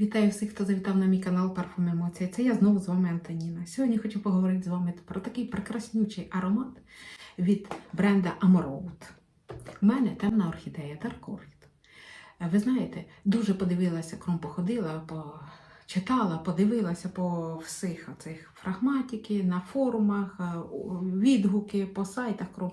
Вітаю всіх, хто завітав на мій канал Парфум Емоція. Це я знову з вами Антоніна. Сьогодні хочу поговорити з вами про такий прекраснючий аромат від бренда Amorout. У мене темна орхідея. Е, Ви знаєте, дуже подивилася, кром походила, по... читала, подивилася по всіх цих фрагматики, на форумах, відгуки, по сайтах кром.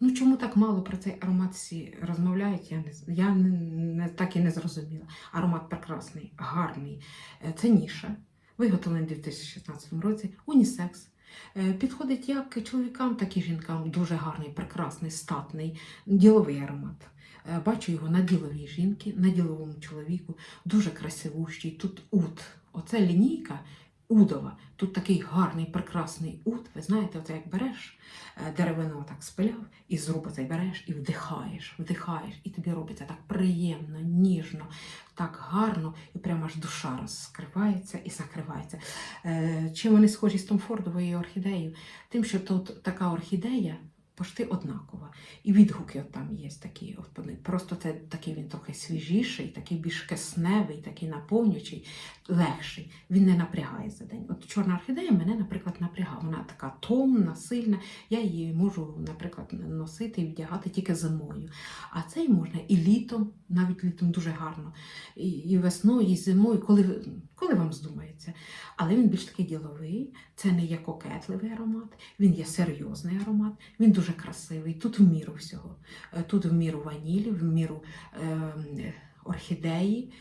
Ну чому так мало про цей аромат всі розмовляють? Я не я не, не так і не зрозуміла. Аромат прекрасний, гарний. Е, Це ніша, виготовлений у 2016 році. Унісекс. Е, Підходить як чоловікам, так і жінкам. Дуже гарний, прекрасний, статний, діловий аромат. Е, Бачу його на діловій жінці, на діловому чоловіку. Дуже красивущий. Тут ут. Оце лінійка удова. Тут такий гарний, прекрасний уд. Ви знаєте, оце як береш е, деревину так спиляв, і зруба цей береш і вдихаєш, вдихаєш, і тобі робиться так приємно, ніжно, так гарно, і прямо аж душа розкривається і закривається. Е, Чим вони схожі з Томфордовою орхідеєю? Тим, що тут така орхідея пошти однакова. І відгуки от там є такі. От. Просто це такий він трохи свіжіший, такий більш кисневий, такий наповнюючий, легший. Він не напрягає за день. От чорна орхідея мене, наприклад, напрягає. Вона така томна, сильна. Я її можу, наприклад, носити і вдягати тільки зимою. А цей можна і літом, навіть літом дуже гарно, і, і весною, і зимою, коли, коли вам здумається. Але він більш такий діловий, це не є кокетливий аромат, він є серйозний аромат, він дуже красивий. Тут в міру всього. Е, Тут в міру ванілі, в міру е, орхідеї,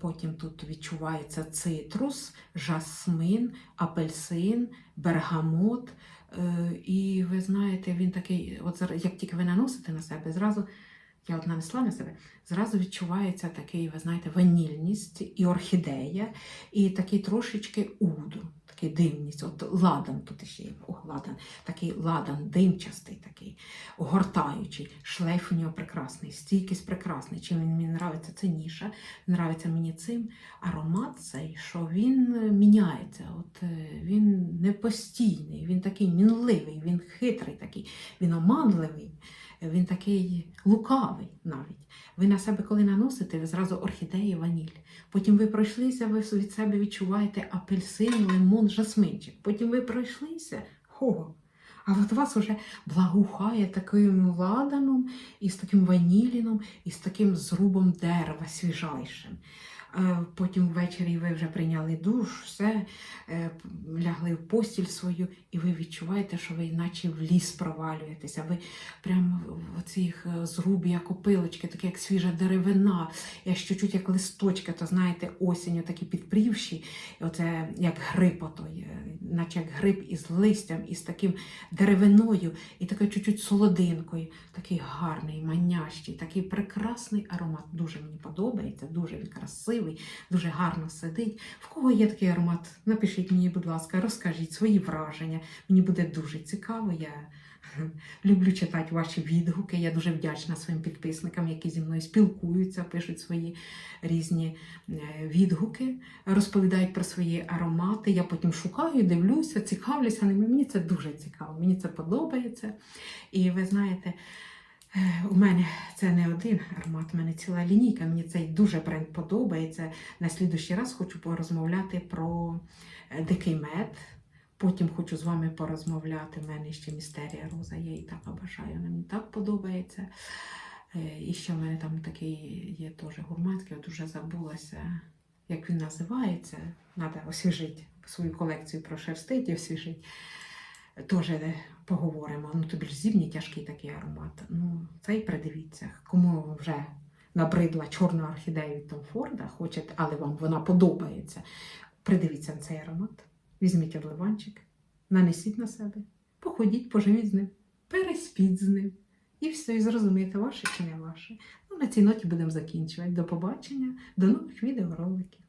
потім тут відчувається цитрус, жасмин, апельсин, бергамот. Е, І ви знаєте, він такий, от як тільки ви наносите на себе, зразу я от нанесла на себе, зразу відчувається такий, ви знаєте, ванільність і орхідея, і такий трошечки уду, такий димність. От ладан тут ще є. О, ладан, такий ладан, димчастий, такий, огортаючий. Шлейф у нього прекрасний, стійкість прекрасний. Чим мені нравиться, це ніша. Нравиться мені цим аромат цей, що він е, міняється. От е, він не постійний, він такий мінливий, він хитрий такий, він оманливий. Він такий лукавий навіть. Ви на себе, коли наносите, ви зразу орхідеї, ваніль. Потім ви пройшлися, ви від себе відчуваєте апельсин, лимон, жасминчик. Потім ви пройшлися, хо. А от вас уже благоухає таким ладаном, і з таким ваніліном, і з таким зрубом дерева свіжайшим. Е, Потім ввечері ви вже прийняли душ, все, е, лягли в постіль свою, і ви відчуваєте, що ви наче в ліс провалюєтеся. Ви прямо в цих е, зрубі, як опилочки, такі як свіжа деревина, аж чуть-чуть як листочки, то знаєте, осінню такі підпрівші, оце як гриб, отой, наче як гриб із листям, із таким деревиною, і такою чуть-чуть солодинкою. Такий гарний, манящий, такий прекрасний аромат. Дуже мені подобається, дуже він красивий, дуже гарно сидить. В кого є такий аромат? Напишіть мені, будь ласка, розкажіть свої враження. Мені буде дуже цікаво. Я люблю читати ваші відгуки. Я дуже вдячна своїм підписникам, які зі мною спілкуються, пишуть свої різні е, відгуки, розповідають про свої аромати. Я потім шукаю, дивлюся, цікавлюся. Мені це дуже цікаво, мені це подобається. І ви знаєте. У мене це не один аромат, у мене ціла лінійка. Мені цей дуже бренд подобається. На слідущий раз хочу порозмовляти про е, дикий мед. Потім хочу з вами порозмовляти. У мене ще містерія роза. Я її так обожаю. Вона мені так подобається. Е, І ще в мене там такий є теж гурманський, от уже забулася, як він називається. Треба освіжити свою колекцію прошерстити і освіжити. Теж поговоримо. Ну, то більш зимній тяжкий такий аромат. Ну, цей придивіться. Кому вже набридла чорна орхідея від Том Форда, хочете, але вам вона подобається. Придивіться на цей аромат. Візьміть одливанчик, нанесіть на себе, походіть, поживіть з ним, переспіть з ним. І все, і зрозумієте, ваше чи не ваше. Ну, на цій ноті будемо закінчувати. До побачення, до нових відеороликів.